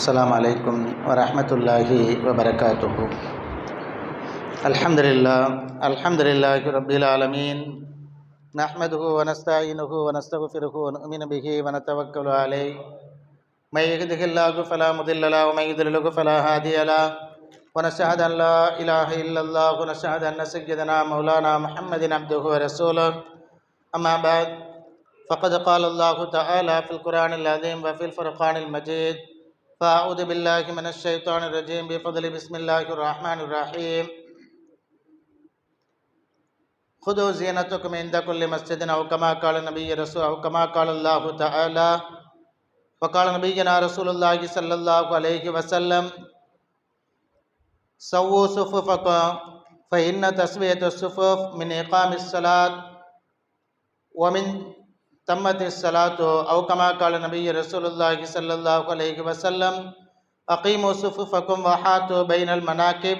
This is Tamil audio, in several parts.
السلام عليكم ورحمة الله وبركاته. الحمد لله الحمد لله رب العالمين. نحمده ونستعينه ونستغفره ونؤمن به ونتوكل عليه. من يهده الله فلا مضل له ومن يضلله فلا هادي له. ونشهد أن لا إله إلا الله ونشهد أن سيدنا مولانا محمد عبده ورسوله. أما بعد فقد قال الله تعالى في القرآن العظيم وفي الفرقان المجيد فأعوذ بالله من الشيطان الرجيم. بفضل بسم الله الرحمن الرحيم. خذوا زينتكم عند كل مسجد أو كما قال النبي رسول أو كما قال الله تعالى. وقال نبينا رسول الله صلى الله عليه وسلم سووا صفوفكم فإن تسوية الصفوف من إقام الصلاة ومن تمت الصلاة أو كما قال النبي رسول الله صلى الله عليه وسلم أقيموا صفوفكم وحاتوا بين المناكب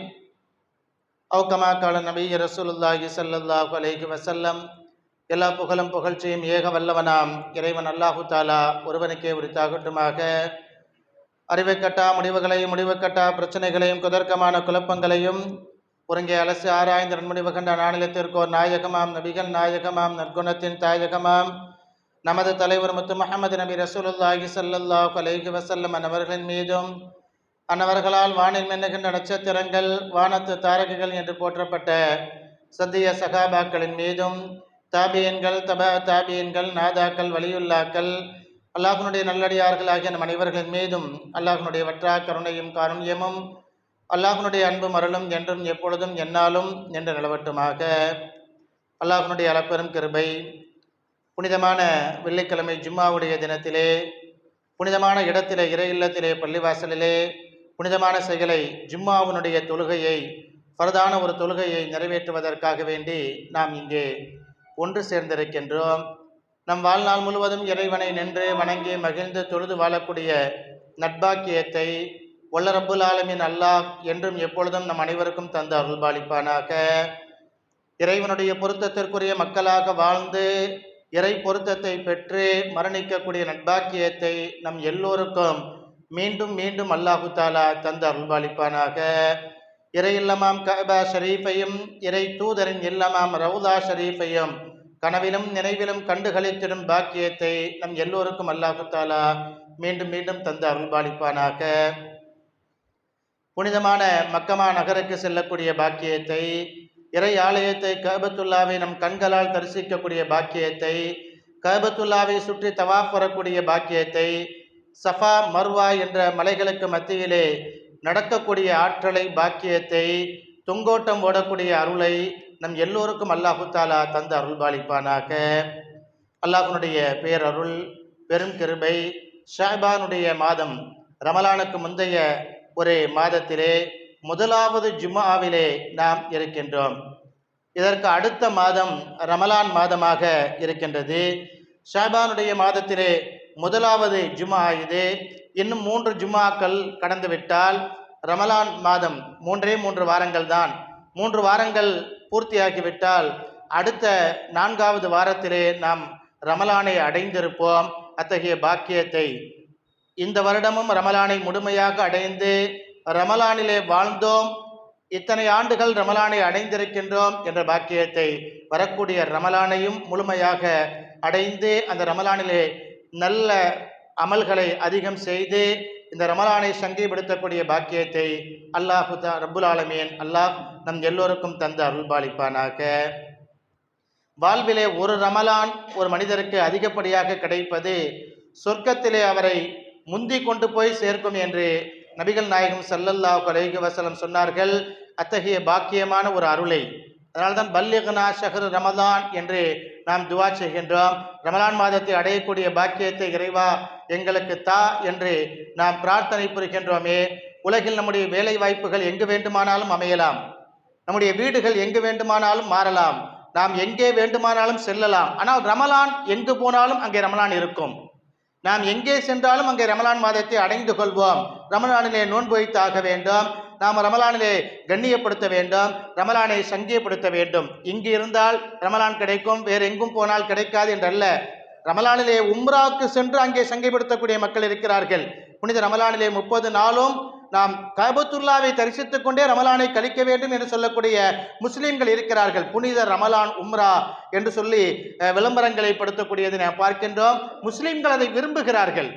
أو كما قال النبي رسول الله صلى الله عليه وسلم எல்லா புகழும் புகழ்ச்சியும் ஏக வல்லவனாம் இறைவன் அல்லாஹு தாலா ஒருவனுக்கே உரித்தாகட்டுமாக அறிவைக்கட்டா முடிவுகளையும் முடிவுக்கட்டா பிரச்சனைகளையும் குதர்க்கமான குழப்பங்களையும் ஒருங்கே அலசி ஆராய்ந்த நன்முடிவு கண்ட நாணிலத்திற்கோர் நாயகமாம் நபிகள் நாயகமாம் நற்குணத்தின் தாயகமாம் நமது தலைவர் முத்து முகமது நபி ரசூலுல்லாஹி ஸல்லல்லாஹு அலைஹி வசல்லம் அன்னவர்களின் மீதும் அன்னவர்களால் வானில் மின்னுகின்ற நட்சத்திரங்கள் வானத்து தாரகைகள் என்று போற்றப்பட்ட சத்திய சகாபாக்களின் மீதும் தாபியன்கள் தப தாபியன்கள் நாதாக்கள் வலியுல்லாக்கள் அல்லாஹனுடைய நல்லடியார்கள் ஆகிய நம் அனைவர்களின் மீதும் அல்லாஹனுடைய வற்றா கருணையும் காருண்யமும் அல்லாஹனுடைய அன்பும் அருளும் என்றும் எப்பொழுதும் என்னாலும் என்று நிலவட்டுமாக. அல்லாஹனுடைய அளப்பெரும் கிருபை புனிதமான வெள்ளிக்கிழமை ஜும்மாவுடைய தினத்திலே புனிதமான இடத்திலே இறை இல்லத்திலே பள்ளிவாசலிலே புனிதமான செயலை ஜும்மாவினுடைய தொழுகையை பரதான ஒரு தொழுகையை நிறைவேற்றுவதற்காக வேண்டி நாம் இங்கே ஒன்று சேர்ந்திருக்கின்றோம். நம் வாழ்நாள் முழுவதும் இறைவனை நின்று வணங்கி மகிழ்ந்து தொழுது வாழக்கூடிய நட்பாக்கியத்தை வல்ல ஆலமின் அல்லாஹ் என்றும் எப்பொழுதும் நம் அனைவருக்கும் தந்து அருள்பாலிப்பானாக. இறைவனுடைய பொருத்தத்திற்குரிய மக்களாக வாழ்ந்து இறை பொருத்தத்தை பெற்று மரணிக்கக்கூடிய நட்பாக்கியத்தை நம் எல்லோருக்கும் மீண்டும் மீண்டும் அல்லாஹு தாலா தந்து அருள்பாலிப்பானாக இறை இல்லமாம் கபா ஷரீஃபையும் இறை தூதரின் இல்லமாம் ரவுதா ஷரீஃபையும் கனவிலும் நினைவிலும் கண்டுகளித்திடும் பாக்கியத்தை நம் எல்லோருக்கும் அல்லாஹு தாலா மீண்டும் மீண்டும் தந்து அருள்பாலிப்பானாக புனிதமான மக்கமா நகருக்கு செல்லக்கூடிய பாக்கியத்தை இறை ஆலயத்தை கபத்துல்லாவை நம் கண்களால் தரிசிக்கக்கூடிய பாக்கியத்தை கபத்துல்லாவை சுற்றி தவாப் வரக்கூடிய பாக்கியத்தை சஃபா மர்வா என்ற மலைகளுக்கு மத்தியிலே நடக்கக்கூடிய ஆற்றலை பாக்கியத்தை தொங்கோட்டம் ஓடக்கூடிய அருளை நம் எல்லோருக்கும் அல்லாஹுத்தாலா தாலா அருள் அருள்பாலிப்பானாக. அல்லாஹுனுடைய பேரருள் பெரும் கிருபை ஷாபானுடைய மாதம் ரமலானுக்கு முந்தைய ஒரு மாதத்திலே முதலாவது ஜும்மாவிலே நாம் இருக்கின்றோம். இதற்கு அடுத்த மாதம் ரமலான் மாதமாக இருக்கின்றது. ஷாபானுடைய மாதத்திலே முதலாவது ஜும்மா இது இன்னும் மூன்று ஜும்மாக்கள் கடந்துவிட்டால் ரமலான் மாதம் மூன்றே மூன்று வாரங்கள் தான். மூன்று வாரங்கள் பூர்த்தியாகிவிட்டால் அடுத்த நான்காவது வாரத்திலே நாம் ரமலானை அடைந்திருப்போம். அத்தகைய பாக்கியத்தை இந்த வருடமும் ரமலானை முழுமையாக அடைந்து ரமலானிலே வாழ்ந்தோம். இத்தனை ஆண்டுகள் ரமலானை அடைந்திருக்கின்றோம் என்ற பாக்கியத்தை வரக்கூடிய ரமலானையும் முழுமையாக அடைந்து அந்த ரமலானிலே நல்ல அமல்களை அதிகம் செய்து இந்த ரமலானை சங்கைப்படுத்தக்கூடிய பாக்கியத்தை அல்லாஹு தா ரப்புல் அல்லாஹ் நம் எல்லோருக்கும் தந்து அருள்பாலிப்பானாக. வாழ்விலே ஒரு ரமலான் ஒரு மனிதருக்கு அதிகப்படியாக கிடைப்பது சொர்க்கத்திலே அவரை முந்தி கொண்டு போய் சேர்க்கும் என்று நபிகள் நாயகம் சல்லல்லா அலைஹி வசலம் சொன்னார்கள் அத்தகைய பாக்கியமான ஒரு அருளை. அதனால்தான் பல்லிகனா ஷஹர் ரமதான் என்று நாம் துவா செய்கின்றோம். ரமலான் மாதத்தை அடையக்கூடிய பாக்கியத்தை இறைவா எங்களுக்கு தா என்று நாம் பிரார்த்தனை புரிகின்றோமே. உலகில் நம்முடைய வேலை வாய்ப்புகள் எங்கு வேண்டுமானாலும் அமையலாம். நம்முடைய வீடுகள் எங்கு வேண்டுமானாலும் மாறலாம். நாம் எங்கே வேண்டுமானாலும் செல்லலாம். ஆனால் ரமலான் எங்கு போனாலும் அங்கே ரமலான் இருக்கும். நாம் எங்கே சென்றாலும் அங்கே ரமலான் மாதத்தை அடைந்து கொள்வோம். ரமலானிலே நோன்பு வைத்தாக வேண்டும். நாம் ரமலானிலே கண்ணியப்படுத்த வேண்டும். ரமலானை சங்கியப்படுத்த வேண்டும். இங்கு இருந்தால் ரமலான் கிடைக்கும் வேறு எங்கும் போனால் கிடைக்காது என்றல்ல. ரமலானிலே உம்ராவுக்கு சென்று அங்கே சங்கைப்படுத்தக்கூடிய மக்கள் இருக்கிறார்கள். புனித ரமலானிலே முப்பது நாளும் நாம் கபத்துல்லாவை தரிசித்துக் கொண்டே ரமலானை கழிக்க வேண்டும் என்று சொல்லக்கூடிய முஸ்லீம்கள் இருக்கிறார்கள். புனித ரமலான் உம்ரா என்று சொல்லி விளம்பரங்களை படுத்தக்கூடியதை நாம் பார்க்கின்றோம். முஸ்லீம்கள் அதை விரும்புகிறார்கள்.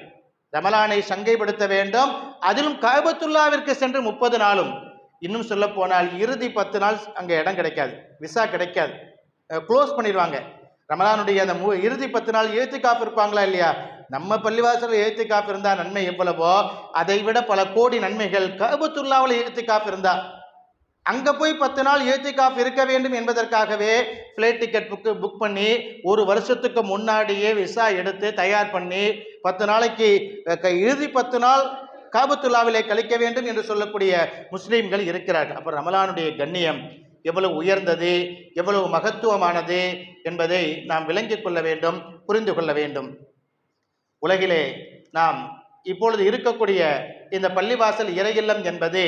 ரமலானை சங்கைப்படுத்த வேண்டும். அதிலும் கபத்துல்லாவிற்கு சென்று முப்பது நாளும். இன்னும் சொல்ல போனால் இறுதி பத்து நாள் அங்கே இடம் கிடைக்காது. விசா கிடைக்காது. க்ளோஸ் பண்ணிடுவாங்க. ரமலானுடைய அந்த மு இறுதி பத்து நாள் ஏத்தி காப்பு இருப்பாங்களா இல்லையா? நம்ம பள்ளிவாசலில் எழுத்து காப்பு இருந்தால் நன்மை எவ்வளவோ? அதை விட பல கோடி நன்மைகள் கபத்துல்லாவில் எழுத்து காப்பு இருந்தா. அங்க போய் பத்து நாள் எழுத்து காப்பு இருக்க வேண்டும் என்பதற்காகவே ஃப்ளைட் டிக்கெட் புக்கு புக் பண்ணி ஒரு வருஷத்துக்கு முன்னாடியே விசா எடுத்து தயார் பண்ணி பத்து நாளைக்கு இறுதி பத்து நாள் காபத்துல்லாவிலே கழிக்க வேண்டும் என்று சொல்லக்கூடிய முஸ்லீம்கள் இருக்கிறார்கள். அப்போ ரமலானுடைய கண்ணியம் எவ்வளவு உயர்ந்தது எவ்வளவு மகத்துவமானது என்பதை நாம் விளங்கிக் கொள்ள வேண்டும் புரிந்து கொள்ள வேண்டும். உலகிலே நாம் இப்பொழுது இருக்கக்கூடிய இந்த பள்ளிவாசல் இறையில்லம் என்பது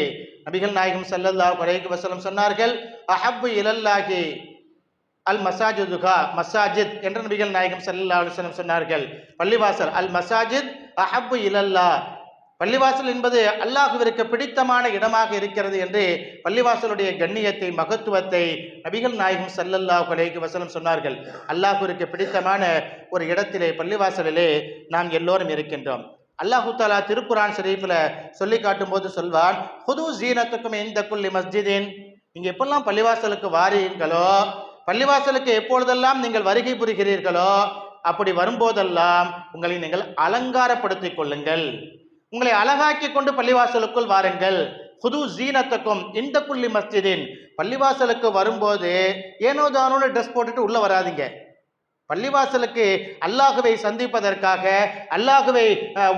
நபிகள் நாயகம் செல்லல்லா குறைக்கு வசலம் சொன்னார்கள் அஹப்பு இலல்லாஹி அல் மசாஜிதுகா மசாஜித் என்று நபிகள் நாயகம் செல்லல்லா அலைஹி சொன்னார்கள். பள்ளிவாசல் அல் மசாஜித் அஹப்பு இலல்லா பள்ளிவாசல் என்பது அல்லாஹுவிற்கு பிடித்தமான இடமாக இருக்கிறது என்று பள்ளிவாசலுடைய கண்ணியத்தை மகத்துவத்தை நபிகள் நாயகம் சல்லல்லாஹ் அலேஹி வசலம் சொன்னார்கள். அல்லாஹுவிற்கு பிடித்தமான ஒரு இடத்திலே பள்ளிவாசலிலே நாம் எல்லோரும் இருக்கின்றோம். அல்லாஹு தாலா திருக்குரான் ஷரீஃபில் சொல்லி காட்டும் போது சொல்வான் புது ஜீனத்துக்கும் இந்த குள்ளி மஸ்ஜிதின். நீங்கள் எப்பெல்லாம் பள்ளிவாசலுக்கு வாரீர்களோ பள்ளிவாசலுக்கு எப்பொழுதெல்லாம் நீங்கள் வருகை புரிகிறீர்களோ அப்படி வரும்போதெல்லாம் உங்களை நீங்கள் அலங்காரப்படுத்திக் கொள்ளுங்கள். உங்களை அழகாக்கி கொண்டு பள்ளிவாசலுக்குள் வாருங்கள். புது ஜீனத்துக்கும் இந்த குள்ளி மஸ்ஜிதின் பள்ளிவாசலுக்கு வரும்போது ஏனோ தானோன்னு ட்ரெஸ் போட்டுட்டு உள்ளே வராதீங்க. பள்ளிவாசலுக்கு அல்லாஹுவை சந்திப்பதற்காக அல்லாஹுவை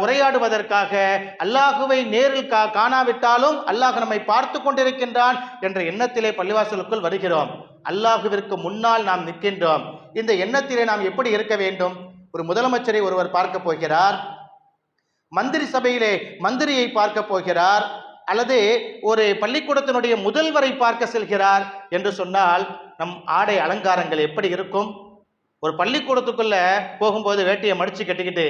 உரையாடுவதற்காக அல்லாஹுவை நேரில் கா காணாவிட்டாலும் அல்லாஹ் நம்மை பார்த்து கொண்டிருக்கின்றான் என்ற எண்ணத்திலே பள்ளிவாசலுக்குள் வருகிறோம். அல்லாஹுவிற்கு முன்னால் நாம் நிற்கின்றோம். இந்த எண்ணத்திலே நாம் எப்படி இருக்க வேண்டும்? ஒரு முதலமைச்சரை ஒருவர் பார்க்க போகிறார். மந்திரி சபையிலே மந்திரியை பார்க்க போகிறார் அல்லது ஒரு பள்ளிக்கூடத்தினுடைய முதல்வரை பார்க்க செல்கிறார் என்று சொன்னால் நம் ஆடை அலங்காரங்கள் எப்படி இருக்கும்? ஒரு பள்ளிக்கூடத்துக்குள்ள போகும்போது வேட்டியை மடிச்சு கட்டிக்கிட்டு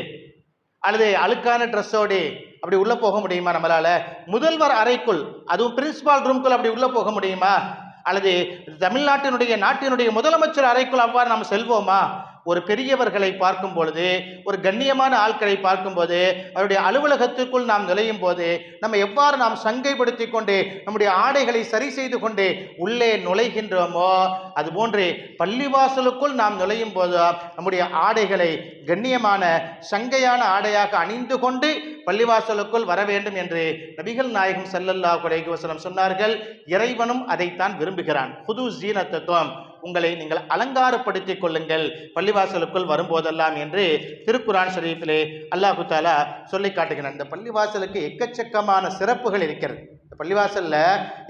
அல்லது அழுக்கான ட்ரெஸ்ஸோடு அப்படி உள்ளே போக முடியுமா நம்மளால? முதல்வர் அறைக்குள் அதுவும் பிரின்சிபால் ரூம்குள் அப்படி உள்ளே போக முடியுமா? அல்லது தமிழ்நாட்டினுடைய நாட்டினுடைய முதலமைச்சர் அறைக்குள் அவ்வாறு நாம் செல்வோமா? ஒரு பெரியவர்களை பார்க்கும் பொழுது ஒரு கண்ணியமான ஆட்களை பார்க்கும்போது அவருடைய அலுவலகத்துக்குள் நாம் நுழையும் போது நம்ம எவ்வாறு நாம் சங்கைப்படுத்தி கொண்டு நம்முடைய ஆடைகளை சரி செய்து கொண்டு உள்ளே நுழைகின்றோமோ அதுபோன்று பள்ளிவாசலுக்குள் நாம் நுழையும் போது நம்முடைய ஆடைகளை கண்ணியமான சங்கையான ஆடையாக அணிந்து கொண்டு பள்ளிவாசலுக்குள் வர வேண்டும் என்று நபிகள் நாயகம் செல்லல்லா அலைஹி சொன்னார்கள். இறைவனும் அதைத்தான் விரும்புகிறான். புது ஜீனத்துவம் உங்களை நீங்கள் அலங்காரப்படுத்திக் கொள்ளுங்கள். பள்ளிவாசலுக்குள் வரும்போதெல்லாம் என்று திருக்குரான் ஷரீஃபிலே அல்லாஹு தாலா சொல்லி காட்டுகிறான். இந்த பள்ளிவாசலுக்கு எக்கச்சக்கமான சிறப்புகள் இருக்கிறது. இந்த பள்ளிவாசல்ல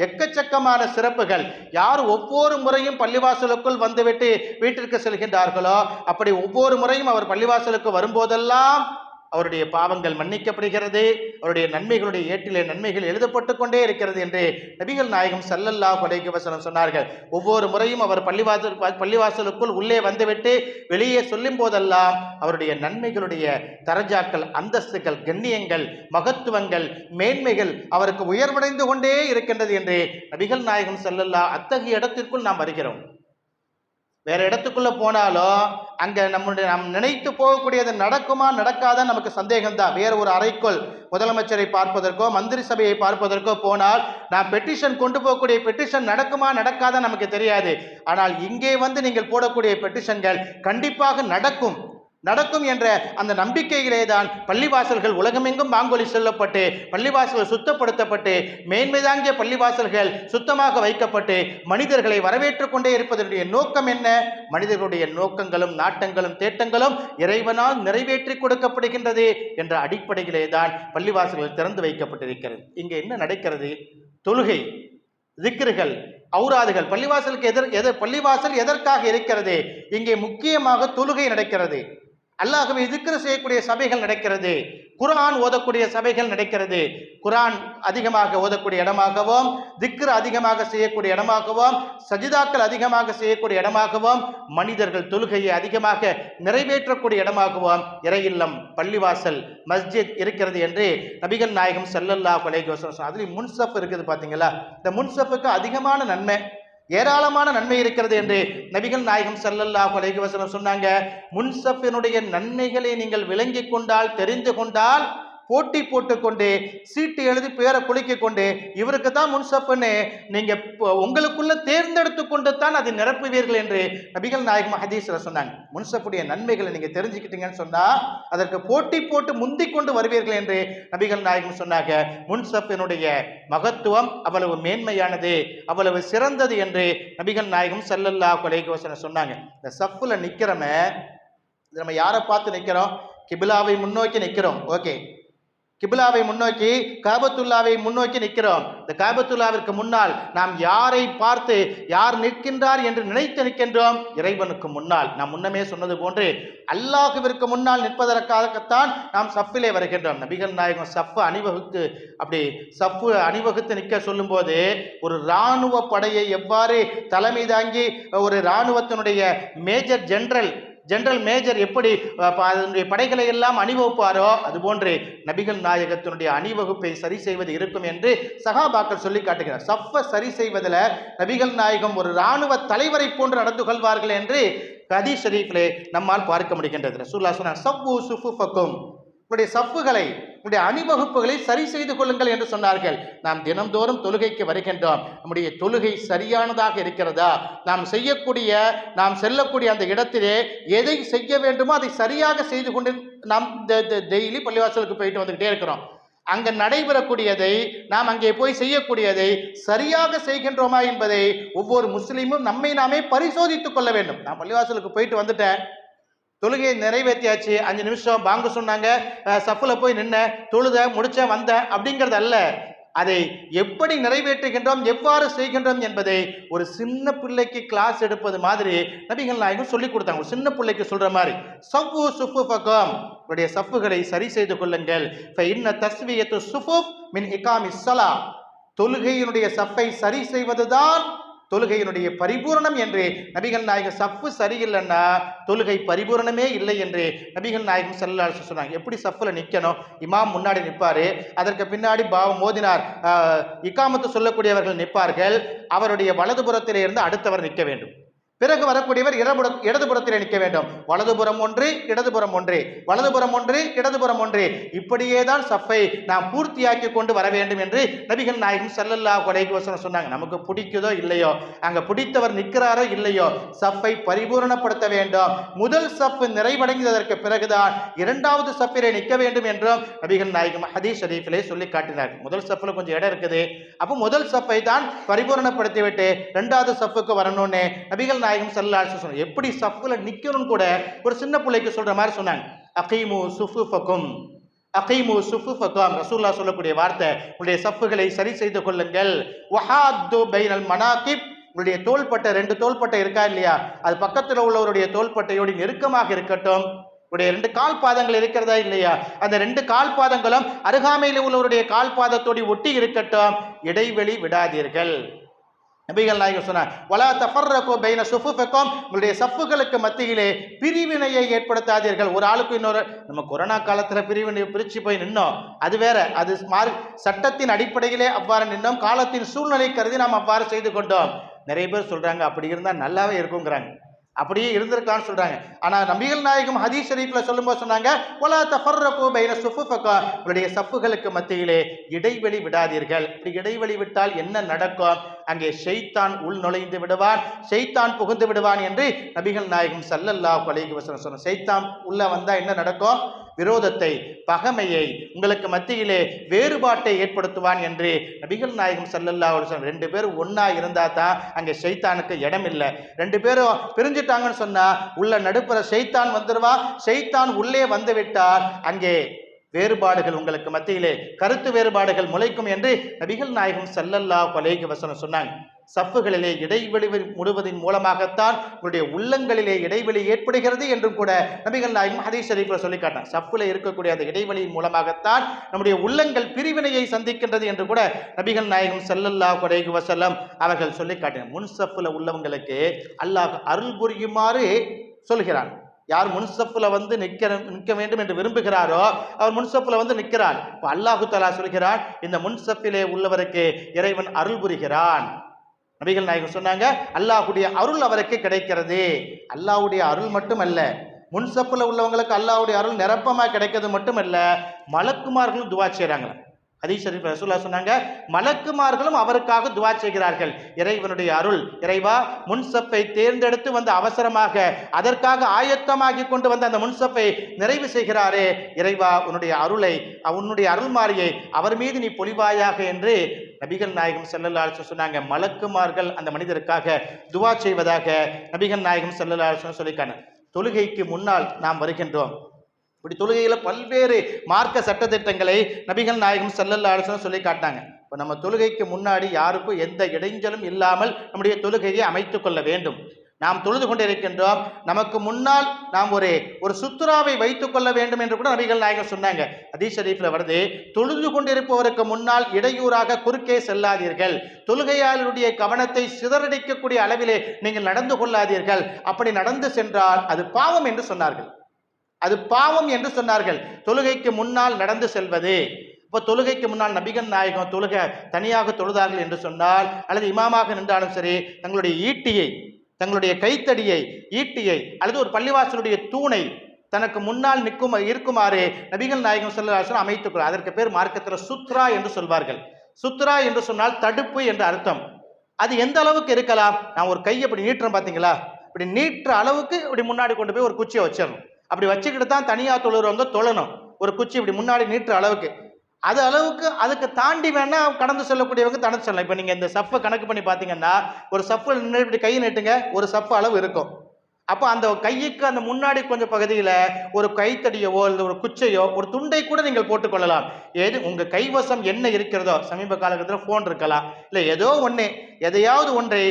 எக்கச்சக்கமான சிறப்புகள். யார் ஒவ்வொரு முறையும் பள்ளிவாசலுக்குள் வந்துவிட்டு வீட்டிற்கு செல்கின்றார்களோ அப்படி ஒவ்வொரு முறையும் அவர் பள்ளிவாசலுக்கு வரும்போதெல்லாம் அவருடைய பாவங்கள் மன்னிக்கப்படுகிறது. அவருடைய நன்மைகளுடைய ஏட்டிலே நன்மைகள் எழுதப்பட்டு கொண்டே இருக்கிறது என்று நபிகள் நாயகம் சல்லல்லா கொலைக்கு வசனம் சொன்னார்கள். ஒவ்வொரு முறையும் அவர் பள்ளிவாசல் பள்ளிவாசலுக்குள் உள்ளே வந்துவிட்டு வெளியே சொல்லும் போதெல்லாம் அவருடைய நன்மைகளுடைய தரஜாக்கள் அந்தஸ்துகள் கண்ணியங்கள் மகத்துவங்கள் மேன்மைகள் அவருக்கு உயர்வடைந்து கொண்டே இருக்கின்றது என்று நபிகள் நாயகம் செல்லல்லா அத்தகைய இடத்திற்குள் நாம் வருகிறோம். வேற இடத்துக்குள்ள போனாலும் அங்க நம்முடைய நாம் நினைத்து போகக்கூடியது நடக்குமா நடக்காத நமக்கு சந்தேகம்தான். வேற ஒரு அறைக்குள் முதலமைச்சரை பார்ப்பதற்கோ மந்திரி சபையை பார்ப்பதற்கோ போனால் நான் பெட்டிஷன் கொண்டு போகக்கூடிய பெட்டிஷன் நடக்குமா நடக்காத நமக்கு தெரியாது. ஆனால் இங்கே வந்து நீங்கள் போடக்கூடிய பெட்டிஷன்கள் கண்டிப்பாக நடக்கும். நடக்கும் என்ற அந்த நம்பிக்கையிலே தான் பள்ளிவாசல்கள் உலகமெங்கும் வாங்கொலி சொல்லப்பட்டு பள்ளிவாசல்கள் சுத்தப்படுத்தப்பட்டு மேன்மைதாங்கிய பள்ளிவாசல்கள் சுத்தமாக வைக்கப்பட்டு மனிதர்களை வரவேற்று கொண்டே இருப்பதனுடைய நோக்கம் என்ன? மனிதர்களுடைய நோக்கங்களும் நாட்டங்களும் தேட்டங்களும் இறைவனால் நிறைவேற்றி கொடுக்கப்படுகின்றது என்ற அடிப்படையிலே தான் பள்ளிவாசல்கள் திறந்து வைக்கப்பட்டிருக்கிறது. இங்கே என்ன நடக்கிறது? தொழுகை திக்ருகள் அவுராதுகள் பள்ளிவாசலுக்கு எதிர் எதிர் பள்ளிவாசல் எதற்காக இருக்கிறது? இங்கே முக்கியமாக தொழுகை நடக்கிறது. அல்லாஹ்வை இதுக்கிற செய்யக்கூடிய சபைகள் நடக்கிறது. குரான் ஓதக்கூடிய சபைகள் நடக்கிறது. குரான் அதிகமாக ஓதக்கூடிய இடமாகவும் திக்ரு அதிகமாக செய்யக்கூடிய இடமாகவும் சஜிதாக்கள் அதிகமாக செய்யக்கூடிய இடமாகவும் மனிதர்கள் தொழுகையை அதிகமாக நிறைவேற்றக்கூடிய இடமாகவும் இறை இல்லம் பள்ளிவாசல் மஸ்ஜித் இருக்கிறது என்று நபிகள் நாயகம் செல்லல்லா அலைஹி வஸல்லம் அதுலேயும் முன்சப் இருக்குது பார்த்தீங்களா இந்த முன்சப்புக்கு அதிகமான நன்மை ஏராளமான நன்மை இருக்கிறது என்று நபிகள் நாயகம் செல்லல்லா அலைஹி சொன்னாங்க. முன்சப்பினுடைய நன்மைகளை நீங்கள் விளங்கி கொண்டால் தெரிந்து கொண்டால் போட்டி போட்டுக்கொண்டு சீட்டு எழுதி பேரை குளிக்க கொண்டு இவருக்கு தான் முன்சப்புன்னு நீங்க உங்களுக்குள்ள தேர்ந்தெடுத்து கொண்டு தான் அதை நிரப்புவீர்கள் என்று நபிகள் நாயகம் ஹதீஸ்ல சொன்னாங்க. முன்சப்புடைய நன்மைகளை நீங்க தெரிஞ்சுக்கிட்டீங்கன்னு சொன்னா அதற்கு போட்டி போட்டு முந்தி கொண்டு வருவீர்கள் என்று நபிகள் நாயகம் சொன்னாங்க. முன்சப்பினுடைய மகத்துவம் அவ்வளவு மேன்மையானது அவ்வளவு சிறந்தது என்று நபிகள் நாயகம் ஸல்லல்லாஹு கொலைகோசனை சொன்னாங்க. இந்த சஃப்ல நிக்கிறோமே நம்ம யாரை பார்த்து நிக்கிறோம்? கிபிலாவை முன்னோக்கி நிக்கிறோம். ஓகே. கிபிலாவை முன்னோக்கி காபத்துல்லாவை முன்னோக்கி நிற்கிறோம். இந்த காபத்துல்லாவிற்கு முன்னால் நாம் யாரை பார்த்து யார் நிற்கின்றார் என்று நினைத்து நிற்கின்றோம்? இறைவனுக்கு முன்னால். நாம் முன்னமே சொன்னது போன்று அல்லாஹுவிற்கு முன்னால் நிற்பதற்காகத்தான் நாம் சஃப்பிலே வருகின்றோம். நபிகள் நாயகம் சஃப்பு அணிவகுத்து அப்படி சஃப்பு அணிவகுத்து நிற்க சொல்லும்போது ஒரு இராணுவ படையை எவ்வாறு தலைமை தாங்கி ஒரு இராணுவத்தினுடைய மேஜர் ஜெனரல் ஜெனரல் மேஜர் எப்படி அதனுடைய படைகளை எல்லாம் அணிவகுப்பாரோ அதுபோன்று நபிகள் நாயகத்தினுடைய அணிவகுப்பை சரி செய்வது இருக்கும் என்று சகாபாக்கள் சொல்லி காட்டுகிறார். சஃப சரி செய்வதில் நபிகள் நாயகம் ஒரு இராணுவ தலைவரை போன்று நடந்து கொள்வார்கள் என்று கதி ஷரீஃபிலே நம்மால் பார்க்க முடிகின்றது. ரசூல்லா சொன்னார் சவ்வு சுஃபுஃபக்கும் உங்களுடைய சஃப்புகளை உங்களுடைய அணிவகுப்புகளை சரி செய்து கொள்ளுங்கள் என்று சொன்னார்கள். நாம் தினம்தோறும் தொழுகைக்கு வருகின்றோம். நம்முடைய தொழுகை சரியானதாக இருக்கிறதா? நாம் செய்யக்கூடிய நாம் செல்லக்கூடிய அந்த இடத்திலே எதை செய்ய வேண்டுமோ அதை சரியாக செய்து கொண்டு நாம் டெய்லி பள்ளிவாசலுக்கு போயிட்டு வந்துக்கிட்டே இருக்கிறோம். அங்கே நடைபெறக்கூடியதை நாம் அங்கே போய் செய்யக்கூடியதை சரியாக செய்கின்றோமா என்பதை ஒவ்வொரு முஸ்லீமும் நம்மை நாமே பரிசோதித்துக் கொள்ள வேண்டும். நான் பள்ளிவாசலுக்கு போயிட்டு வந்துட்டேன். தொழுகையை நிறைவேற்றியாச்சு. அஞ்சு நிமிஷம் பாங்க சொன்னாங்க. சஃபில் போய் நின்ன தொழுத முடிச்ச வந்தேன் அப்படிங்கிறது அல்ல அதை எப்படி நிறைவேற்றுகின்றோம் எவ்வாறு செய்கின்றோம் என்பதை ஒரு சின்ன பிள்ளைக்கு கிளாஸ் எடுப்பது மாதிரி நபிகள் நாயகம் சொல்லிக் கொடுத்தாங்க. ஒரு சின்ன பிள்ளைக்கு சொல்ற மாதிரி சவ்வு சுஃபு பக்கம் உங்களுடைய சஃப்புகளை சரி செய்து கொள்ளுங்கள். இன்ன தஸ்வியத்து சுஃபுப் மின் இகாமி சலா தொழுகையினுடைய சஃப்பை சரி செய்வதுதான் தொழுகையினுடைய பரிபூரணம் என்று நபிகள் நாயகம் சஃப்பு சரியில்லைன்னா தொழுகை பரிபூரணமே இல்லை என்று நபிகள் நாயகம் செல்லால் சொன்னாங்க. எப்படி சஃப்பில் நிற்கணும் இமாம் முன்னாடி நிற்பாரு. அதற்கு பின்னாடி பாவம் மோதினார். இக்காமத்து சொல்லக்கூடியவர்கள் நிற்பார்கள். அவருடைய வலதுபுறத்திலே இருந்து அடுத்தவர் நிற்க வேண்டும். பிறகு வரக்கூடியவர் இடபுற இடதுபுறத்தில் நிற்க வேண்டும். வலதுபுறம் ஒன்று இடதுபுறம் ஒன்று. வலதுபுறம் ஒன்று இடதுபுறம் ஒன்று. இப்படியே தான் சஃபை நாம் பூர்த்தியாக்கி கொண்டு வர வேண்டும் என்று நபிகள் நாயகம் செல்லல்லா கொலைக்கு வசனம் சொன்னாங்க. நமக்கு பிடிக்குதோ இல்லையோ அங்கே பிடித்தவர் நிற்கிறாரோ இல்லையோ சஃப்பை பரிபூரணப்படுத்த வேண்டும். முதல் சஃப் நிறைவடைந்ததற்கு பிறகுதான் இரண்டாவது சஃப்பிலே நிற்க வேண்டும் என்றும் நபிகள் நாயகம் ஹதீஸ் ஷரீஃபிலே சொல்லி காட்டினார். முதல் சஃப்ல கொஞ்சம் இடம் இருக்குது. அப்போ முதல் சஃப்பை தான் பரிபூரணப்படுத்திவிட்டு ரெண்டாவது சஃப்புக்கு வரணும்னு நபிகள் நாயகம் ஸல்லல்லாஹு சொன்னாங்க எப்படி சஃபுல நிக்கணும்னு கூட ஒரு சின்ன பிள்ளைக்கு சொல்ற மாதிரி சொன்னாங்க. அகைமு சுஃபு ஃபக்கும் அகைமு சுஃபு சுஃபுஃபக்கும் ரசூல்லா சொல்லக்கூடிய வார்த்தை உங்களுடைய சஃப்புகளை சரி செய்து கொள்ளுங்கள். வஹாத்து பைனல் மனாக்கிப் உங்களுடைய தோள்பட்டை ரெண்டு தோள்பட்டை இருக்கா இல்லையா? அது பக்கத்தில் உள்ளவருடைய தோள்பட்டையோடு நெருக்கமாக இருக்கட்டும். உடைய ரெண்டு கால் பாதங்கள் இருக்கிறதா இல்லையா? அந்த ரெண்டு கால் பாதங்களும் அருகாமையில் உள்ளவருடைய கால் பாதத்தோடு ஒட்டி இருக்கட்டும். இடைவெளி விடாதீர்கள். நபிகள் நாயகம் சொன்னார் வலா தஃபர்ரகு பைன சுஃபுஃபக்கும் உங்களுடைய சஃப்புகளுக்கு மத்தியிலே பிரிவினையை ஏற்படுத்தாதீர்கள். ஒரு ஆளுக்கு இன்னொரு நம்ம கொரோனா காலத்தில் பிரிவினை பிரித்து போய் நின்னோம். அது வேற அது மார்க் சட்டத்தின் அடிப்படையிலே அவ்வாறு நின்னோம். காலத்தின் சூழ்நிலை கருதி நாம் அவ்வாறு செய்து கொண்டோம். நிறைய பேர் சொல்கிறாங்க அப்படி இருந்தால் நல்லாவே இருக்குங்கிறாங்க அப்படியே இருந்திருக்கலாம்னு சொல்றாங்க. ஆனா நபிகள் நாயகம் ஹதீஸ் ஷரீஃப்ல சொல்லும்போது சொன்னாங்க ஒலா தஃபர்ரகோ பைன சுஃபுஃபக்கும் உங்களுடைய சஃப்புகளுக்கு மத்தியிலே இடைவெளி விடாதீர்கள். இப்படி இடைவெளி விட்டால் என்ன நடக்கும்? அங்கே ஷெய்தான் உள் நுழைந்து விடுவான். ஷெய்தான் புகுந்து விடுவான் என்று நபிகள் நாயகம் சல்லல்லா அலைஹி வசனம் சொன்ன ஷெய்தான் உள்ள வந்தா என்ன நடக்கும்? விரோதத்தை பகைமையை உங்களுக்கு மத்தியிலே வேறுபாட்டை ஏற்படுத்துவான் என்று நபிகள் நாயகம் ஸல்லல்லாஹு அலைஹி ரெண்டு பேரும் ஒன்றா இருந்தா தான் அங்கே ஷைத்தானுக்கு இடம் இல்லை ரெண்டு பேரும் பிரிஞ்சுட்டாங்கன்னு சொன்னா உள்ள நடுப்புற ஷைத்தான் வந்துடுவான் ஷைத்தான் உள்ளே வந்துவிட்டால் அங்கே வேறுபாடுகள் உங்களுக்கு மத்தியிலே கருத்து வேறுபாடுகள் முளைக்கும் என்று நபிகள் நாயகம் ஸல்லல்லாஹு கொலைக்கு வசனம் சொன்னாங்க. சஃப்புகளிலே இடைவெளி முடுவதின் மூலமாகத்தான் உங்களுடைய உள்ளங்களிலே இடைவெளி ஏற்படுகிறது என்றும் கூட நபிகள் நாயகம் ஹதீஸ் ஷரீஃபில் சொல்லி காட்டினார் சஃப்பில் இருக்கக்கூடிய அந்த இடைவெளியின் மூலமாகத்தான் நம்முடைய உள்ளங்கள் பிரிவினையை சந்திக்கின்றது என்று கூட நபிகள் நாயகம் செல்லல்லா குறைகு வசல்லம் அவர்கள் சொல்லி காட்டினார் முன் உள்ளவங்களுக்கு அல்லாஹ் அருள் புரியுமாறு சொல்கிறான். யார் முன்சப்பில் வந்து நிற்க நிற்க வேண்டும் என்று விரும்புகிறாரோ அவர் முன்சப்பில் வந்து நிற்கிறார். இப்போ அல்லாஹு தலா சொல்கிறான் இந்த முன்சப்பிலே உள்ளவருக்கு இறைவன் அருள் புரிகிறான். நபிகள் நாயகம் சொன்னாங்க அல்லாஹ்வுடைய அருள் அவருக்கு கிடைக்கிறது. அல்லாஹுடைய அருள் மட்டும் அல்ல முன்சப்பில் உள்ளவங்களுக்கு அல்லாவுடைய அருள் நிரப்பமாக கிடைக்கிறது மட்டும் இல்லை மலக்குமார்களும் துவா செய்கிறாங்களே ஹதீஸ் ஷரீஃப் ரசூல்லா சொன்னாங்க மலக்குமார்களும் அவருக்காக துவா செய்கிறார்கள். இறைவனுடைய அருள் இறைவா முன்சப்பை தேர்ந்தெடுத்து வந்து அவசரமாக அதற்காக ஆயத்தமாகி கொண்டு வந்த அந்த முன்சப்பை நிறைவு செய்கிறாரே. இறைவா உன்னுடைய அருளை உன்னுடைய அருள்மாரியை அவர் மீது நீ பொலிவாயாக என்று நபிகள் நாயகம் ஸல்லல்லாஹு சொன்னாங்க. மலக்குமார்கள் அந்த மனிதருக்காக துவா செய்வதாக நபிகள் நாயகம் ஸல்லல்லாஹு சொல்லியிருக்காங்க. தொழுகைக்கு முன்னால் நாம் வருகின்றோம். இப்படி தொழுகையில் பல்வேறு மார்க்க சட்டத்திட்டங்களை நபிகள் நாயகம் ஸல்லல்லாஹு அலைஹி சொல்லி காட்டாங்க இப்போ நம்ம தொழுகைக்கு முன்னாடி யாருக்கும் எந்த இடைஞ்சலும் இல்லாமல் நம்முடைய தொழுகையை அமைத்து கொள்ள வேண்டும். நாம் தொழுது கொண்டிருக்கின்றோம். நமக்கு முன்னால் நாம் ஒரு ஒரு சுத்துராவை வைத்துக் கொள்ள வேண்டும் என்று கூட நபிகள் நாயகம் சொன்னாங்க. அதீஸ் ஷரீஃபில் வருது தொழுது கொண்டிருப்பவருக்கு முன்னால் இடையூறாக குறுக்கே செல்லாதீர்கள். தொழுகையாளருடைய கவனத்தை சிதறடிக்கக்கூடிய அளவிலே நீங்கள் நடந்து கொள்ளாதீர்கள். அப்படி நடந்து சென்றால் அது பாவம் என்று சொன்னார்கள். அது பாவம் என்று சொன்னார்கள். தொழுகைக்கு முன்னால் நடந்து செல்வது. இப்போ தொழுகைக்கு முன்னால் நபிகன் நாயகம் தொழுக தனியாக தொழுதார்கள் என்று சொன்னால் அல்லது இமாமாக நின்றாலும் சரி தங்களுடைய ஈட்டியை தங்களுடைய கைத்தடியை ஈட்டியை அல்லது ஒரு பள்ளிவாசலுடைய தூணை தனக்கு முன்னால் நிற்கும் இருக்குமாறு நபிகள் நாயகம் செல்லாசன் அமைத்துக் அதற்கு பேர் மார்க்கத்தில் சுத்ரா என்று சொல்வார்கள். சுத்ரா என்று சொன்னால் தடுப்பு என்று அர்த்தம். அது எந்த அளவுக்கு இருக்கலாம்? நான் ஒரு கையை இப்படி நீட்டுறேன் பார்த்தீங்களா இப்படி நீட்டுற அளவுக்கு இப்படி முன்னாடி கொண்டு போய் ஒரு குச்சியை வச்சிடணும். அப்படி வச்சுக்கிட்டு தான் தனியாக தொழுறவங்க தொழணும். ஒரு குச்சி இப்படி முன்னாடி நீட்டுற அளவுக்கு. அது அளவுக்கு அதுக்கு தாண்டி வேணா கடந்து செல்லக்கூடியவங்க கடந்து செல்லலாம். இப்போ நீங்கள் இந்த சஃப்பை கணக்கு பண்ணி பார்த்தீங்கன்னா ஒரு சஃப்பில் நின்று இப்படி கை நீட்டுங்க ஒரு சஃப் அளவு இருக்கும். அப்போ அந்த கைக்கு அந்த முன்னாடி கொஞ்சம் பகுதியில் ஒரு கைத்தடியவோ இல்லை ஒரு குச்சையோ ஒரு துண்டை கூட நீங்கள் போட்டுக்கொள்ளலாம். ஏது உங்கள் கைவசம் என்ன இருக்கிறதோ சமீப காலகட்டத்தில் ஃபோன் இருக்கலாம். இல்லை ஏதோ ஒன்று எதையாவது ஒன்றை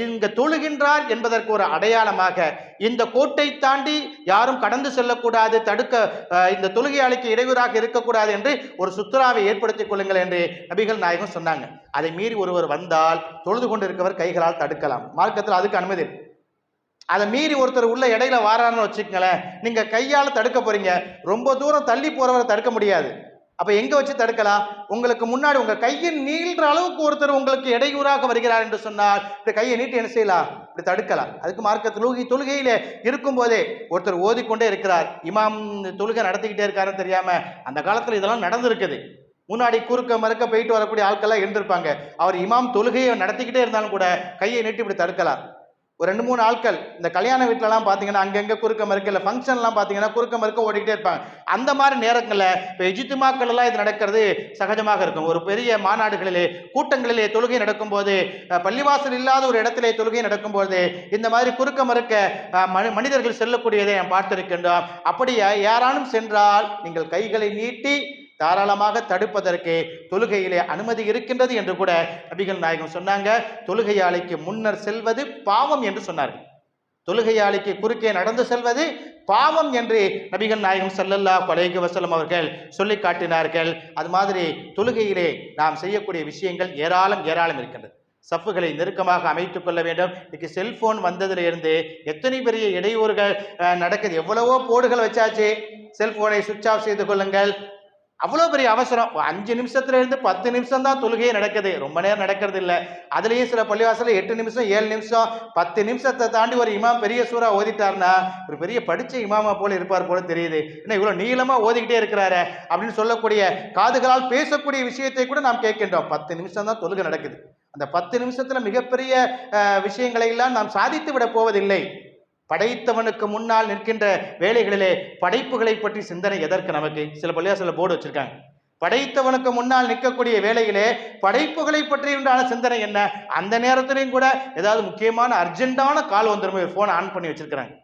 இங்கே தொழுகின்றார் என்பதற்கு ஒரு அடையாளமாக இந்த கோட்டை தாண்டி யாரும் கடந்து செல்லக்கூடாது தடுக்க இந்த தொழுகையாளிக்கு இடையூறாக இருக்கக்கூடாது என்று ஒரு சுற்றுலாவை ஏற்படுத்திக் கொள்ளுங்கள் என்று நபிகள் நாயகம் சொன்னாங்க. அதை மீறி ஒருவர் வந்தால் தொழுது கொண்டிருக்கவர் கைகளால் தடுக்கலாம். மார்க்கத்தில் அதுக்கு அனுமதி அதை மீறி ஒருத்தர் உள்ள இடையில வாரான்னு வச்சுக்கங்களேன். நீங்க கையால் தடுக்க போறீங்க. ரொம்ப தூரம் தள்ளி போறவரை தடுக்க முடியாது. அப்ப எங்க வச்சு தடுக்கலாம்? உங்களுக்கு முன்னாடி உங்க கையின் நீள்ற அளவுக்கு ஒருத்தர் உங்களுக்கு இடையூறாக வருகிறார் என்று சொன்னால் இந்த கையை நீட்டி என்ன செய்யலாம்? இப்படி தடுக்கலாம். அதுக்கு மார்க்க தொழுகை தொழுகையில இருக்கும்போதே ஒருத்தர் ஓதிக்கொண்டே இருக்கிறார். இமாம் தொழுகை நடத்திக்கிட்டே இருக்காருன்னு தெரியாம அந்த காலத்துல இதெல்லாம் நடந்திருக்குது. முன்னாடி குறுக்க மறுக்க போயிட்டு வரக்கூடிய ஆட்கள்லாம் இருந்திருப்பாங்க. அவர் இமாம் தொழுகையை நடத்திக்கிட்டே இருந்தாலும் கூட கையை நீட்டி இப்படி தடுக்கலாம். ஒரு ரெண்டு மூணு ஆட்கள் இந்த கல்யாண வீட்டிலலாம் பார்த்தீங்கன்னா அங்கங்கே குறுக்க மறுக்க இல்லை ஃபங்க்ஷன்லாம் பார்த்தீங்கன்னா குறுக்க மறுக்க ஓடிக்கிட்டே இருப்பாங்க. அந்த மாதிரி நேரங்களில் இப்போ எஜித்துமாக்கள் எல்லாம் இது நடக்கிறது சகஜமாக இருக்கும். ஒரு பெரிய மாநாடுகளிலே கூட்டங்களிலே தொழுகை நடக்கும்போது பள்ளிவாசல் இல்லாத ஒரு இடத்திலே தொழுகை நடக்கும்போது இந்த மாதிரி குறுக்க மறுக்க மனி- மனிதர்கள் செல்லக்கூடியதை நான் பார்த்திருக்கின்றோம். அப்படி யா- யாரானும் சென்றால் நீங்கள் கைகளை நீட்டி தாராளமாக தடுப்பதற்கு தொழுகையிலே அனுமதி இருக்கின்றது என்று கூட நபிகள் நாயகம் சொன்னாங்க. தொழுகையாளிக்கு முன்னர் செல்வது பாவம் என்று சொன்னார்கள். தொழுகையாளிக்கு குறுக்கே நடந்து செல்வது பாவம் என்று நபிகள் நாயகம் செல்லல்லா அலைஹி வசலம் அவர்கள் சொல்லி காட்டினார்கள். அது மாதிரி தொழுகையிலே நாம் செய்யக்கூடிய விஷயங்கள் ஏராளம் ஏராளம் இருக்கின்றது. சப்புகளை நெருக்கமாக அமைத்துக் கொள்ள வேண்டும். இன்னைக்கு செல்போன் வந்ததிலிருந்து எத்தனை பெரிய இடையூறுகள் நடக்குது. எவ்வளவோ போடுகள் வச்சாச்சு. செல்போனை சுவிட்ச் ஆஃப் செய்து கொள்ளுங்கள். அவ்வளோ பெரிய அவசரம். அஞ்சு நிமிஷத்துல இருந்து பத்து நிமிஷம் தான் தொழுகையே நடக்குது. ரொம்ப நேரம் நடக்கிறது இல்லை. அதுலேயும் சில பள்ளிவாசலில் எட்டு நிமிஷம் ஏழு நிமிஷம் பத்து நிமிஷத்தை தாண்டி ஒரு இமாம் பெரிய சூறா ஓதிட்டார்னா ஒரு பெரிய படித்த இமாமா போல இருப்பார் போல தெரியுது. என்ன இவ்வளோ நீளமாக ஓதிக்கிட்டே இருக்கிறாரு அப்படின்னு சொல்லக்கூடிய காதுகளால் பேசக்கூடிய விஷயத்தை கூட நாம் கேட்கின்றோம். பத்து நிமிஷம் தான் தொழுகை நடக்குது. அந்த பத்து நிமிஷத்தில் மிகப்பெரிய விஷயங்களை எல்லாம் நாம் சாதித்து விட போவதில்லை. படைத்தவனுக்கு முன்னால் நிற்கின்ற வேலைகளிலே படைப்புகளை பற்றி சிந்தனை எதற்கு நமக்கு? சில பள்ளியாசல போர்டு வச்சிருக்காங்க. படைத்தவனுக்கு முன்னால் நிற்கக்கூடிய வேலையிலே படைப்புகளை பற்றி உண்டான சிந்தனை என்ன? அந்த நேரத்திலையும் கூட ஏதாவது முக்கியமான அர்ஜென்ட்டான கால் வந்துருமே ஃபோன் ஆன் பண்ணி வச்சிருக்கிறாங்க.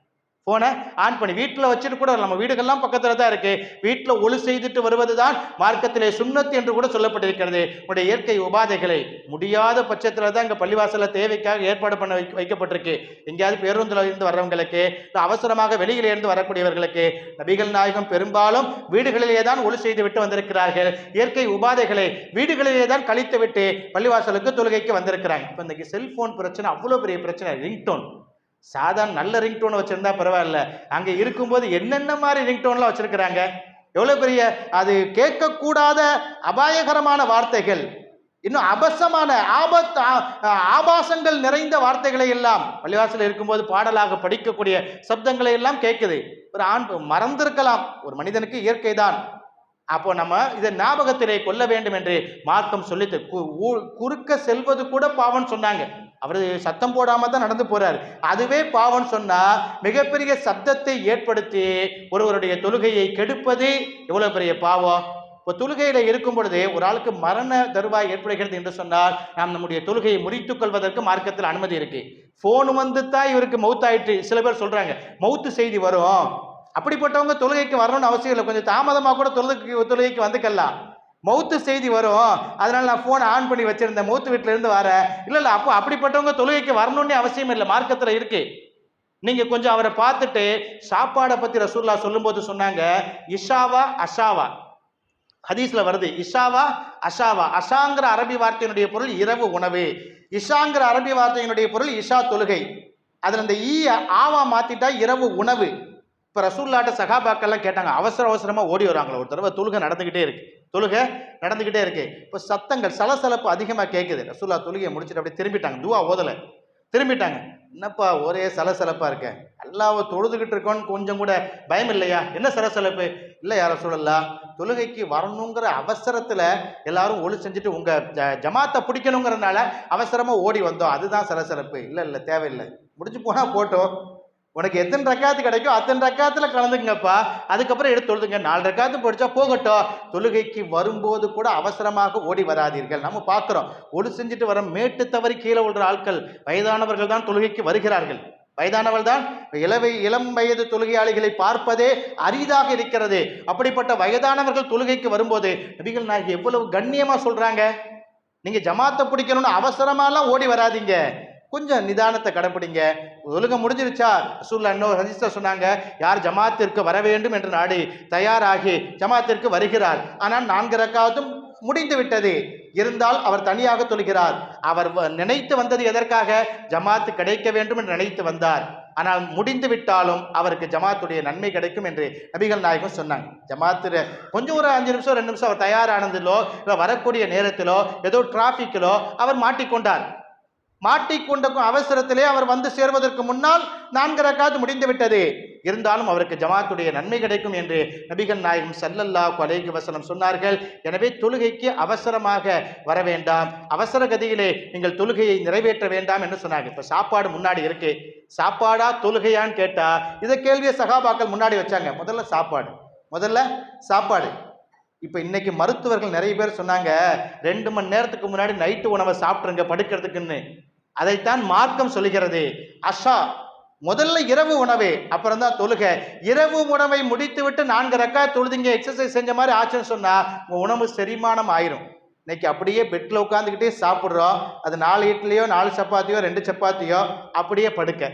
ஃபோனை ஆன் பண்ணி வீட்டில் வச்சுட்டு கூட நம்ம வீடுகள்லாம் பக்கத்தில் தான் இருக்கு. வீட்டில் ஒளி செய்துட்டு வருவது தான் மார்க்கத்திலே சுண்ணத்து என்று கூட சொல்லப்பட்டிருக்கிறது. உடைய இயற்கை உபாதைகளை முடியாத பட்சத்தில் தான் இங்கே பள்ளிவாசலில் தேவைக்காக ஏற்பாடு பண்ண வைக்க- வைக்கப்பட்டிருக்கு. எங்கேயாவது பேருந்தில் இருந்து வர்றவங்களுக்கு அவசரமாக வெளியில இருந்து வரக்கூடியவர்களுக்கு நபிகள் நாயகம் பெரும்பாலும் வீடுகளிலே தான் ஒளி செய்து விட்டு வந்திருக்கிறார்கள். இயற்கை உபாதைகளை வீடுகளிலே தான் கழித்து விட்டு பள்ளிவாசலுக்கு தொழுகைக்கு வந்திருக்கிறாங்க. இப்போ இன்னைக்கு செல்ஃபோன் பிரச்சனை அவ்வளோ பெரிய பிரச்சனை. ரிங்டோன். சாதாரண நல்ல ரிங்டோன் வச்சுருந்தா பரவாயில்ல. அங்கே இருக்கும்போது என்னென்ன மாதிரி ரிங்டோன்லாம் வச்சுருக்கிறாங்க? எவ்வளோ பெரிய அது கேட்கக்கூடாத அபாயகரமான வார்த்தைகள். இன்னும் அபசமான ஆபத் ஆபாசங்கள் நிறைந்த வார்த்தைகளை எல்லாம் பள்ளிவாசல் இருக்கும்போது பாடலாக படிக்கக்கூடிய சப்தங்களை எல்லாம் கேட்குது. ஒரு ஆண் மறந்திருக்கலாம். ஒரு மனிதனுக்கு இயற்கை தான் அப்போ நம்ம இதை ஞாபகத்திலே கொள்ள வேண்டும் என்று மார்க்கம் சொல்லி கு- ஊ- குறுக்க செல்வது கூட பாவம் சொன்னாங்க. அவர் சத்தம் போடாமல் தான் நடந்து போகிறார் அதுவே பாவம் சொன்னால் மிகப்பெரிய சத்தத்தை ஏற்படுத்தி ஒருவருடைய தொழுகையை கெடுப்பது எவ்வளோ பெரிய பாவம்? இப்போ தொழுகையில் இருக்கும் பொழுது ஒரு ஆளுக்கு மரண தருவாய் ஏற்படுகிறது என்று சொன்னால் நாம் நம்முடைய தொழுகையை முறித்துக் கொள்வதற்கு மார்க்கத்தில் அனுமதி இருக்கு. ஃபோன் வந்து தான் இவருக்கு மவுத் ஆயிட்டு சில பேர் சொல்றாங்க மவுத்து செய்தி வரும். அப்படிப்பட்டவங்க தொழுகைக்கு வரணும்னு அவசியம் இல்லை. கொஞ்சம் தாமதமாக கூட தொழுகைக்கு தொழுகைக்கு வந்துக்கலாம். மௌத்து செய்தி வரும். அதனால நான் ஃபோனை ஆன் பண்ணி வச்சிருந்தேன். மௌத்து வீட்டிலேருந்து வர. வரேன் இல்லை இல்லை அப்போ அப்படிப்பட்டவங்க தொழுகைக்கு வரணும்னே அவசியம் இல்லை. மார்க்கத்தில் இருக்கு. நீங்கள் கொஞ்சம் அவரை பார்த்துட்டு சாப்பாடை பற்றி ரசூல்லா சொல்லும்போது சொன்னாங்க இஷாவா அஷாவா. ஹதீஸில் வருது இஷாவா அஷாவா. அஷாங்கிற அரபி வார்த்தையினுடைய பொருள் இரவு உணவு. இஷாங்கிற அரபி வார்த்தையினுடைய பொருள் இஷா தொழுகை. அதில் இந்த ஈய ஆவா மாற்றிட்டா இரவு உணவு. இப்போ ரசூல்லாட்ட சகாபாக்கெல்லாம் கேட்டாங்க அவசர அவசரமாக ஓடி வராங்களா ஒரு தடவை தொழுகை நடந்துக்கிட்டே இருக்கு. தொழுகை நடந்துக்கிட்டே இருக்கு. இப்போ சத்தங்கள் சலசலப்பு அதிகமாக கேட்குது ரசூல்லா தொழுகையை முடிச்சுட்டு அப்படியே திரும்பிட்டாங்க. துவா ஓதலை. திரும்பிட்டாங்க. என்னப்பா ஒரே சலசலப்பாக இருக்க? அல்லாவை தொழுதுகிட்டு இருக்கோன்னு கொஞ்சம் கூட பயம் இல்லையா? என்ன சலசலப்பு? இல்லை யார சொல்லலாம் தொழுகைக்கு வரணுங்கிற அவசரத்தில் எல்லாரும் ஒளி செஞ்சுட்டு உங்கள் ஜ- ஜமாத்தை பிடிக்கணுங்கிறனால அவசரமாக ஓடி வந்தோம். அதுதான் சலசலப்பு. இல்லை இல்லை தேவையில்லை. முடிஞ்சு போனால் போட்டோம். உனக்கு எத்தனை ரக்காத்து கிடைக்கும்? அத்தனை ரக்காத்துல கலந்துக்குங்கப்பா. அதுக்கப்புறம் எடுத்து தொழுதுங்க. நாலு ரக்காத்து படிச்சா போகட்டும். தொழுகைக்கு வரும்போது கூட அவசரமாக ஓடி வராதீர்கள். நம்ம பார்க்குறோம். ஒழு செஞ்சுட்டு வர மேட்டு தவறி கீழே விழுற ஆட்கள் வயதானவர்கள் தான் தொழுகைக்கு வருகிறார்கள். வயதானவள் தான் இளவை இளம் வயது தொழுகையாளிகளை பார்ப்பதே அரிதாக இருக்கிறது. அப்படிப்பட்ட வயதானவர்கள் தொழுகைக்கு வரும்போது நபிகள் நாயகி எவ்வளவு கண்ணியமா சொல்றாங்க. நீங்க ஜமாத்தை பிடிக்கணும்னு அவசரமாலாம் ஓடி வராதீங்க. கொஞ்சம் நிதானத்தை கடைப்பிடிங்க ஒழுங்க முடிஞ்சிருச்சா? ரசூல் அன்னோ ஹதீஸ்ல சொன்னாங்க யார் ஜமாத்திற்கு வர வேண்டும் என்று நாடி தயாராகி ஜமாத்திற்கு வருகிறார். ஆனால் நான்கு ரக்காவதும் முடிந்து விட்டது. இருந்தால் அவர் தனியாக தொழுகிறார். அவர் வ- நினைத்து வந்தது எதற்காக? ஜமாத்து கிடைக்க வேண்டும் என்று நினைத்து வந்தார். ஆனால் முடிந்து விட்டாலும் அவருக்கு ஜமாத்துடைய நன்மை கிடைக்கும் என்று நபிகள் நாயகம் சொன்னாங்க. ஜமாத்து கொஞ்சம் ஒரு அஞ்சு நிமிஷம் ரெண்டு நிமிஷம் அவர் தயாரானதிலோ இல்லை வரக்கூடிய நேரத்திலோ ஏதோ டிராஃபிக்கிலோ அவர் மாட்டிக்கொண்டார். மாட்டிக்கொண்ட அவசரத்திலே அவர் வந்து சேர்வதற்கு முன்னால் நான்கு ரக்காத்து முடிந்துவிட்டது. இருந்தாலும் அவருக்கு ஜமாத்துடைய நன்மை கிடைக்கும் என்று நபிகள் நாயகம் சல்லல்லா அலைஹி வசனம் சொன்னார்கள். எனவே தொழுகைக்கு அவசரமாக வர வேண்டாம். அவசர கதியிலே நீங்கள் தொழுகையை நிறைவேற்ற வேண்டாம் என்று சொன்னாங்க இப்போ சாப்பாடு முன்னாடி இருக்கு. சாப்பாடா தொழுகையான்னு கேட்டா இதை கேள்வியை சகாபாக்கள் முன்னாடி வச்சாங்க. முதல்ல சாப்பாடு. முதல்ல சாப்பாடு. இப்போ இன்னைக்கு மருத்துவர்கள் நிறைய பேர் சொன்னாங்க ரெண்டு மணி நேரத்துக்கு முன்னாடி நைட்டு உணவை சாப்பிட்ருங்க படுக்கிறதுக்குன்னு. அதைத்தான் மார்க்கம் சொல்லுகிறது. அஷா முதல்ல இரவு உணவு அப்புறம் தான் தொழுகை. இரவு உணவை முடித்து விட்டு நான்கு ரக்கா தொழுதிங்க எக்ஸசைஸ் செஞ்ச மாதிரி ஆச்சுன்னு சொன்னால் உங்கள் உணவு செரிமானம் ஆயிரும். இன்னைக்கு அப்படியே பெட்டில் உட்காந்துக்கிட்டே சாப்பிட்றோம். அது நாலு இட்லியோ நாலு சப்பாத்தியோ ரெண்டு சப்பாத்தியோ அப்படியே படுக்க.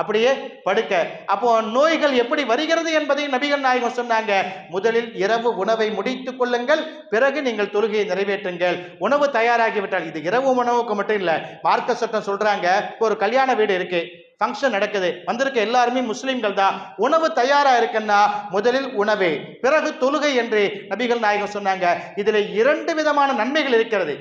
அப்படியே படுக்க. அப்போ நோய்கள் எப்படி வருகிறது என்பதை நபிகள் நாயகம் சொன்னாங்க. முதலில் இரவு உணவை முடித்து கொள்ளுங்கள் பிறகு நீங்கள் தொழுகையை நிறைவேற்றுங்கள். உணவு தயாராகிவிட்டால் இது இரவு உணவுக்கு மட்டும் இல்லை மார்க்க சட்டம் சொல்றாங்க ஒரு கல்யாண வீடு இருக்கு. ஃபங்க்ஷன் நடக்குது. வந்திருக்க எல்லாருமே முஸ்லீம்கள் தான். உணவு தயாராக இருக்குன்னா முதலில் உணவு. பிறகு தொழுகை என்று நபிகள் நாயகம் சொன்னாங்க. இதில் இரண்டு விதமான நன்மைகள் இருக்கிறது.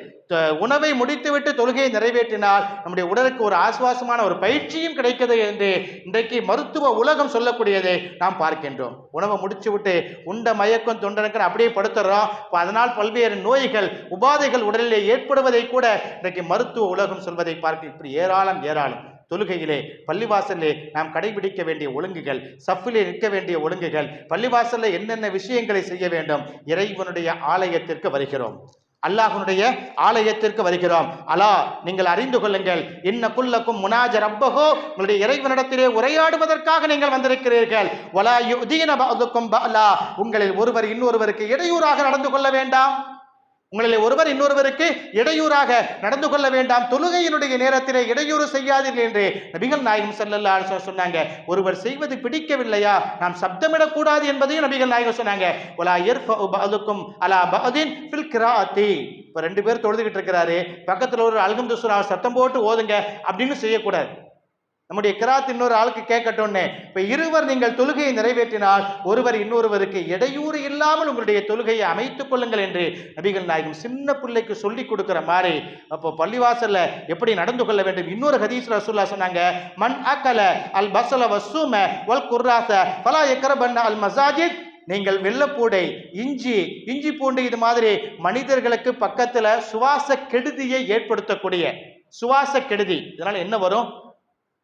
உணவை முடித்துவிட்டு தொழுகையை நிறைவேற்றினால் நம்முடைய உடலுக்கு ஒரு ஆசுவாசமான ஒரு பயிற்சியும் கிடைக்கிறது என்று இன்றைக்கு மருத்துவ உலகம் சொல்லக்கூடியதை நாம் பார்க்கின்றோம். உணவை முடித்து விட்டு உண்ட மயக்கம் தொண்டனுக்கு அப்படியே படுத்துறோம். அதனால் பல்வேறு நோய்கள் உபாதைகள் உடலிலே ஏற்படுவதை கூட இன்றைக்கு மருத்துவ உலகம் சொல்வதை பார்க்க இப்படி ஏராளம் ஏராளம். தொழுகையிலே பள்ளிவாசலே நாம் கடைபிடிக்க வேண்டிய ஒழுங்குகள் சஃபிலே நிற்க வேண்டிய ஒழுங்குகள் பள்ளிவாசலில் என்னென்ன விஷயங்களை செய்ய வேண்டும் இறைவனுடைய ஆலயத்திற்கு வருகிறோம். அல்லாஹனுடைய ஆலயத்திற்கு வருகிறோம். அலா நீங்கள் அறிந்து கொள்ளுங்கள் இன்ன குல்லக்கும் முனாஜ ரப்பகோ உங்களுடைய இறைவனிடத்திலே உரையாடுவதற்காக நீங்கள் வந்திருக்கிறீர்கள். ஒலா யுதீன பஅதுக்கும் உங்களில் ஒருவர் இன்னொருவருக்கு இடையூறாக நடந்து கொள்ள வேண்டாம். உங்களில் ஒருவர் இன்னொருவருக்கு இடையூறாக நடந்து கொள்ள வேண்டாம். தொழுகையினுடைய நேரத்திலே இடையூறு செய்யாதீர்கள் என்று நபிகள் நாயகம் செல்லல்லா சொன்னாங்க. ஒருவர் செய்வது பிடிக்கவில்லையா? நாம் சப்தமிடக்கூடாது என்பதையும் நபிகள் நாயகம் சொன்னாங்க. வலா யர்ஃபஉ அலா பஹதின் ஃபில் கிராஅத்தி. இப்போ ரெண்டு பேர் தொழுதுகிட்டு இருக்கிறாரு. பக்கத்தில் ஒரு அல்கம் துசுரா சத்தம் போட்டு ஓதுங்க அப்படின்னு செய்யக்கூடாது. நம்முடைய கிராத் இன்னொரு ஆளுக்கு கேட்கட்டும்னே. இப்போ இருவர் நீங்கள் தொழுகையை நிறைவேற்றினால் ஒருவர் இன்னொருவருக்கு இடையூறு இல்லாமல் உங்களுடைய தொழுகையை அமைத்துக் கொள்ளுங்கள் என்று நபிகள் நாயகம் சின்ன பிள்ளைக்கு சொல்லி கொடுக்குற மாதிரி அப்போ பள்ளிவாசல்ல எப்படி நடந்து கொள்ள வேண்டும்? இன்னொரு ஹதீஸ் ரசூல்லா சொன்னாங்க மண் அக்கல அல் பசல வசூம வல் குர்ராச பலா யக்ரபன்ன அல் மசாஜித். நீங்கள் வெள்ளப்பூடை இஞ்சி இஞ்சி பூண்டு இது மாதிரி மனிதர்களுக்கு பக்கத்தில் சுவாச கெடுதியை ஏற்படுத்தக்கூடிய சுவாச கெடுதி. இதனால் என்ன வரும்?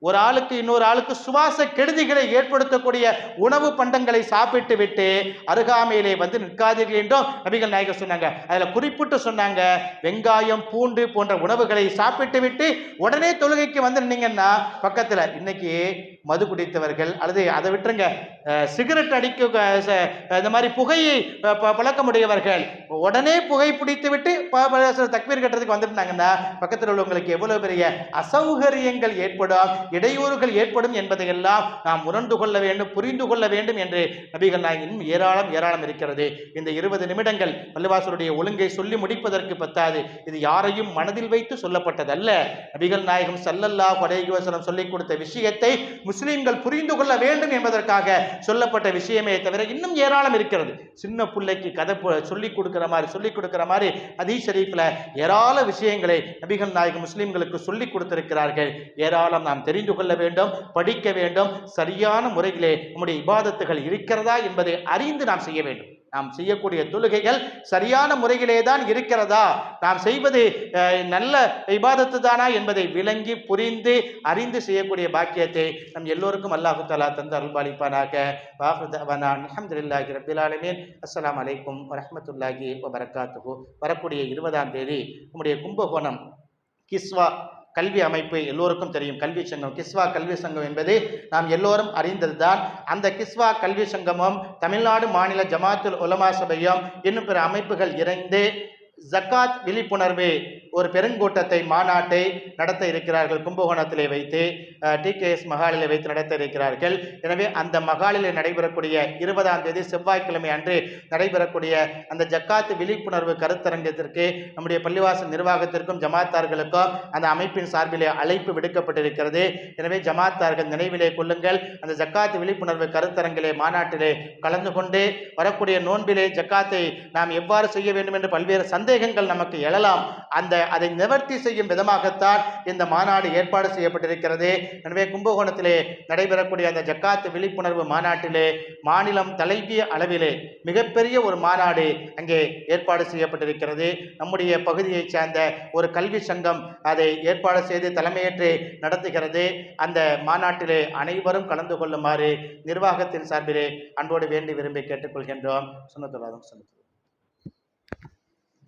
ஒரு ஆளுக்கு இன்னொரு ஆளுக்கு சுவாச கெடுதிகளை ஏற்படுத்தக்கூடிய உணவு பண்டங்களை சாப்பிட்டு விட்டு அருகாமையிலே வந்து நிற்காதீர்கள் என்றும் நபிகள் நாயகர் சொன்னாங்க. அதில் குறிப்பிட்டு சொன்னாங்க வெங்காயம் பூண்டு போன்ற உணவுகளை சாப்பிட்டு விட்டு உடனே தொழுகைக்கு வந்து நின்னீங்கன்னா பக்கத்தில் இன்னைக்கு மது குடித்தவர்கள் அல்லது அதை விட்டுருங்க சிகரெட் அடிக்க ச- இந்த மாதிரி புகையை ப- பழக்கமுடையவர்கள் உடனே புகை பிடித்து விட்டு ப- சில கட்டுறதுக்கு வந்துட்டாங்கன்னா பக்கத்தில் உள்ளவங்களுக்கு எவ்வளவு பெரிய அசௌகரியங்கள் ஏற்படும். இடையூறுகள் ஏற்படும் என்பதையெல்லாம் நாம் உணர்ந்து கொள்ள வேண்டும் புரிந்து கொள்ள வேண்டும் என்று நபிகள் நாயகின் ஏராளம் ஏராளம் இருக்கிறது. இந்த இருபது நிமிடங்கள் பள்ளிவாசருடைய ஒழுங்கை சொல்லி முடிப்பதற்கு பத்தாது. இது யாரையும் மனதில் வைத்து சொல்லப்பட்டதல்ல. நபிகள் நாயகம் சல்லல்லா அலைஹி சொல்லிக் கொடுத்த விஷயத்தை முஸ்லீம்கள் புரிந்து கொள்ள வேண்டும் என்பதற்காக சொல்லப்பட்ட விஷயமே தவிர இன்னும் ஏராளம் இருக்கிறது. சின்ன பிள்ளைக்கு கதை சொல்லிக் கொடுக்கிற மாதிரி சொல்லிக் கொடுக்கிற மாதிரி அதீ ஷரீஃபில் ஏராள விஷயங்களை நபிகள் நாயகம் முஸ்லீம்களுக்கு சொல்லிக் கொடுத்திருக்கிறார்கள். ஏராளம் நாம் தெரிந்து கொள்ள வேண்டும் படிக்க வேண்டும். சரியான முறையிலே நம்முடைய இபாதத்துகள் இருக்கிறதா என்பதை அறிந்து நாம் செய்ய வேண்டும். நாம் செய்யக்கூடிய தொழுகைகள் சரியான முறையிலே தான் இருக்கிறதா? நாம் செய்வது நல்ல இபாதத்து தானா என்பதை விளங்கி புரிந்து அறிந்து செய்யக்கூடிய பாக்கியத்தை நம் எல்லோருக்கும் அல்லாஹு தஆலா தந்து அருள்பாலிப்பானாக. அஹமதுல்லாஹி அல்ஹம்துலில்லாஹி அஸ்லாம் அலைக்கும் வரஹ்மத்துல்லாஹி வபரகாத்துஹு வரக்கூடிய இருபதாம் தேதி நம்முடைய கும்பகோணம் கிஸ்வா கல்வி அமைப்பு எல்லோருக்கும் தெரியும். கல்வி சங்கம் கிஸ்வா கல்வி சங்கம் என்பது நாம் எல்லோரும் அறிந்தது தான் அந்த கிஸ்வா கல்வி சங்கமும் தமிழ்நாடு மாநில ஜமாத்துல் உலமா சபையும் இன்னும் பிற அமைப்புகள் இணைந்து ஜக்காத் விழிப்புணர்வு ஒரு பெருங்கூட்டத்தை மாநாட்டை நடத்த இருக்கிறார்கள் கும்பகோணத்திலே வைத்து டிகேஎஸ் மகாலிலே வைத்து நடத்த இருக்கிறார்கள். எனவே அந்த மகாலிலே நடைபெறக்கூடிய இருபதாம் தேதி செவ்வாய்க்கிழமை அன்று நடைபெறக்கூடிய அந்த ஜக்காத் விழிப்புணர்வு கருத்தரங்கத்திற்கு நம்முடைய பள்ளிவாசல் நிர்வாகத்திற்கும் ஜமாத்தார்களுக்கும் அந்த அமைப்பின் சார்பிலே அழைப்பு விடுக்கப்பட்டிருக்கிறது. எனவே ஜமாத்தார்கள் நினைவிலே கொள்ளுங்கள் அந்த ஜக்காத் விழிப்புணர்வு கருத்தரங்கிலே மாநாட்டிலே கலந்து கொண்டு வரக்கூடிய நோன்பிலே ஜக்காத்தை நாம் எவ்வாறு செய்ய வேண்டும் என்று பல்வேறு சந்தேகங்கள் நமக்கு எழலாம். அந்த அதை நிவர்த்தி செய்யும் விதமாகத்தான் இந்த மாநாடு ஏற்பாடு செய்யப்பட்டிருக்கிறது. எனவே கும்பகோணத்திலே நடைபெறக்கூடிய அந்த ஜக்காத்து விழிப்புணர்வு மாநாட்டிலே மாநிலம் தலைவிய அளவிலே மிகப்பெரிய ஒரு மாநாடு அங்கே ஏற்பாடு செய்யப்பட்டிருக்கிறது. நம்முடைய பகுதியைச் சேர்ந்த ஒரு கல்வி சங்கம் அதை ஏற்பாடு செய்து தலைமையேற்று நடத்துகிறது. அந்த மாநாட்டிலே அனைவரும் கலந்து கொள்ளுமாறு நிர்வாகத்தின் சார்பிலே அன்போடு வேண்டி விரும்பி கேட்டுக்கொள்கின்றோம். சுனத்துலாதம் சொன்னது